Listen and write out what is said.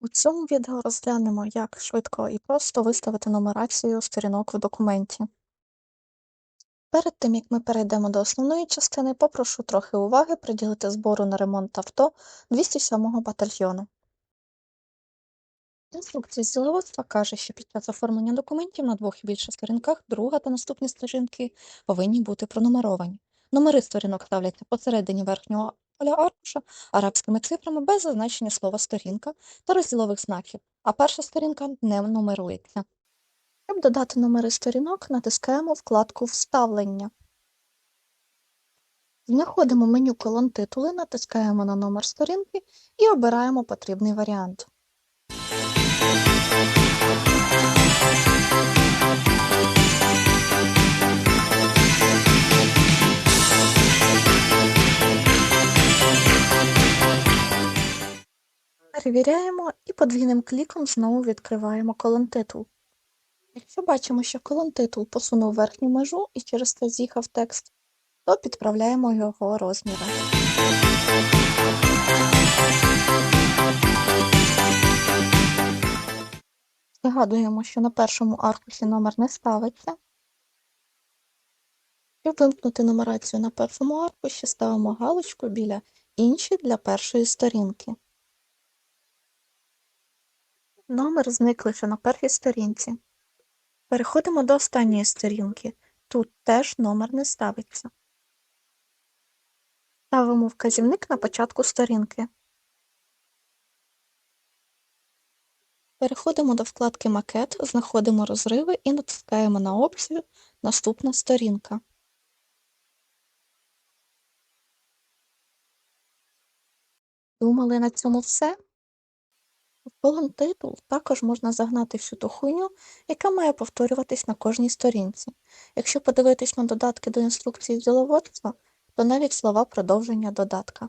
У цьому відео розглянемо, як швидко і просто виставити нумерацію сторінок в документі. Перед тим, як ми перейдемо до основної частини, попрошу трохи уваги приділити збору на ремонт авто 207-го батальйону. Інструкція з каже, що під час оформлення документів на двох і більше сторінках друга та наступні сторінки повинні бути пронумеровані. Номери сторінок ставляться посередині верхнього поля аркуша арабськими цифрами без зазначення слова сторінка та розділових знаків, а перша сторінка не нумерується. Щоб додати номери сторінок, натискаємо вкладку Вставлення. Знаходимо меню колон титули, натискаємо на номер сторінки і обираємо потрібний варіант. Перевіряємо і подвійним кліком знову відкриваємо колон титул. Якщо бачимо, що колон титул посунув верхню межу і через це з'їхав текст, то підправляємо його розміри. Згадуємо, що на першому аркуші номер не ставиться. Щоб вимкнути нумерацію на першому аркуші, ставимо галочку біля Інші для першої сторінки. Номер зник лише на першій сторінці. Переходимо до останньої сторінки. Тут теж номер не ставиться. Ставимо вказівник на початку сторінки. Переходимо до вкладки Макет, знаходимо розриви і натискаємо на опцію Наступна сторінка. Думали, на цьому все? В титул також можна загнати всю ту хуйню, яка має повторюватись на кожній сторінці. Якщо подивитись на додатки до інструкції з діловодства, то навіть слова продовження додатка.